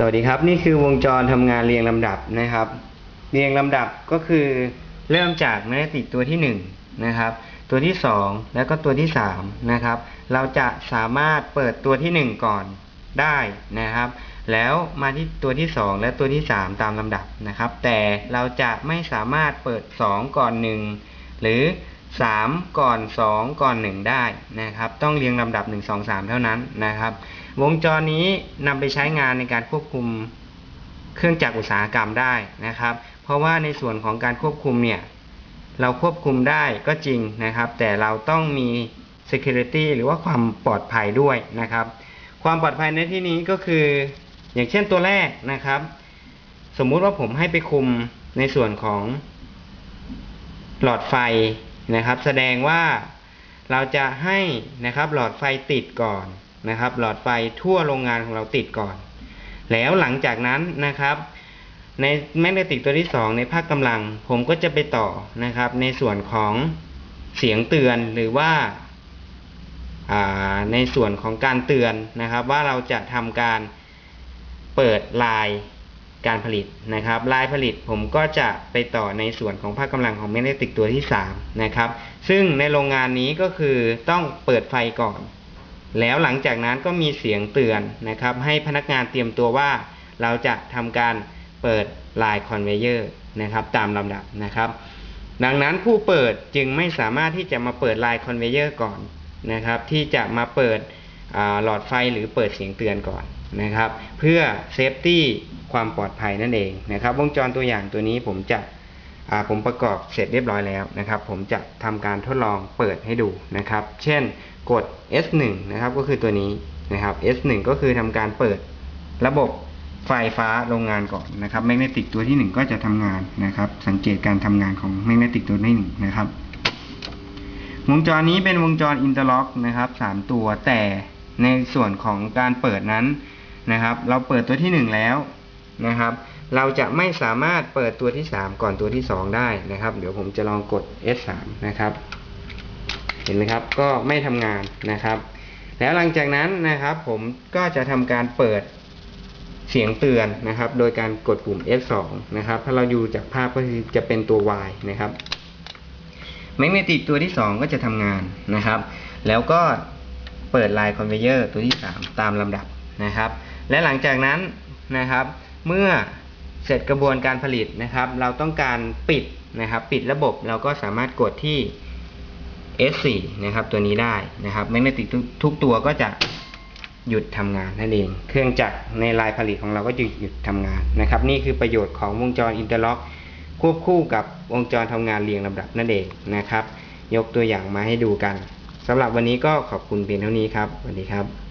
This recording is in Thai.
สวัสดีครับ นี่คือวงจรทำงานเรียงลำดับนะครับ เรียงลำดับก็คือเริ่มจากแมกเนติกตัวที่หนึ่งนะครับ ตัวที่สองแล้วก็ตัวที่สามนะครับ เราจะสามารถเปิดตัวที่หนึ่งก่อนได้นะครับ แล้วมาที่ตัวที่สองและตัวที่สามตามลำดับนะครับ แต่เราจะไม่สามารถเปิดสองก่อนหนึ่งหรือสามก่อนสองก่อนหนึ่งได้นะครับ ต้องเรียงลำดับหนึ่งสองสามเท่านั้นนะครับ วงจรนี้นำไปใช้งานในการควบคุมเครื่องจักรอุตสาหกรรมได้นะครับ เพราะว่าในส่วนของการควบคุมเนี่ยเราควบคุมได้ก็จริงนะครับ แต่เราต้องมี security หรือว่าความปลอดภัยด้วยนะครับ ความปลอดภัยในที่นี้ก็คือ อย่างเช่นตัวแรกนะครับ สมมุติว่าผมให้ไปคุมในส่วนของหลอดไฟนะครับ แสดงว่าเราจะให้นะครับหลอดไฟติดก่อน นะครับ หลอดไฟทั่วโรงงานของเราติดก่อน แล้วหลังจากนั้นนะครับ ในแมกเนติกตัวที่ 2 ในภาคกำลัง ผมก็จะไปต่อนะครับ ในส่วนของเสียงเตือนหรือว่าาในส่วนของการเตือนนะครับ ว่าเราจะทำการเปิดลายการผลิตนะครับลายผลิตผมก็จะไปต่อในส่วนของภาคกำลังของแมกเนติกตัวที่ 3 นะครับ ซึ่งในโรงงานนี้ก็คือต้องเปิดไฟก่อน แล้วหลังจากนั้นก็มีเสียงเตือนนะครับ ให้พนักงานเตรียมตัวว่า เราจะทำการเปิดลายคอนเวเยอร์นะครับ ตามลำดับนะครับ ดังนั้นผู้เปิดจึงไม่สามารถที่จะมาเปิดลายคอนเวเยอร์ก่อนนะครับ ที่จะมาเปิดหลอดไฟหรือเปิดเสียงเตือนก่อนนะครับ เพื่อเซฟตี้ความปลอดภัยนั่นเองนะครับ วงจรตัวอย่างตัวนี้ผมจะ ผมประกอบเสร็จเรียบร้อยแล้วนะครับ ผมจะทำการทดลองเปิดให้ดูนะครับ เช่นกด S1 นะครับก็คือตัวนี้นะครับ S1 ก็คือทำการเปิดระบบไฟฟ้าโรงงานก่อนนะครับแมกเนติกตัวที่ 1 ก็จะทำงานนะครับ สังเกตการทำงานของแมกเนติกตัวที่1นะครับ วงจรนี้เป็นวงจรอินเตอร์ล็อกนะครับสามตัวแต่ในส่วนของการเปิดนั้นนะครับ เราเปิดตัวที่หนึ่งแล้วนะครับ เราจะไม่สามารถเปิดตัวที่สามก่อนตัวที่สองได้นะครับ เดี๋ยวผมจะลองกด S3 นะครับ เห็นไหมครับ ก็ไม่ทำงานนะครับ แล้วหลังจากนั้นนะครับ ผมก็จะทำการเปิดเสียงเตือนนะครับ โดยการกดปุ่ม F2 นะครับ ถ้าเราอยู่จากภาพก็คือจะเป็นตัว Y นะครับแมกเนติกตัวที่ 2 ก็จะทำงานนะครับ แล้วก็เปิดลายคอนเวเยอร์ตัวที่ 3 ตามลำดับนะครับ และหลังจากนั้นนะครับ เมื่อ เสร็จกระบวนการผลิตนะครับ เราต้องการปิดนะครับ ปิดระบบเราก็สามารถกดที่ S4 นะครับ ตัวนี้ได้นะครับแมกเนติกทุกตัวก็จะหยุดทำงานนั่นเอง เครื่องจักรในลายผลิตของเราก็จะหยุดทำงานนะครับ นี่คือประโยชน์ของวงจรอินเตอร์ล็อก ควบคู่กับวงจรทำงานเรียงลำดับนั่นเองนะครับ ยกตัวอย่างมาให้ดูกันสำหรับวันนี้ก็ขอบคุณเพียงเท่านี้ครับสวัสดีครับ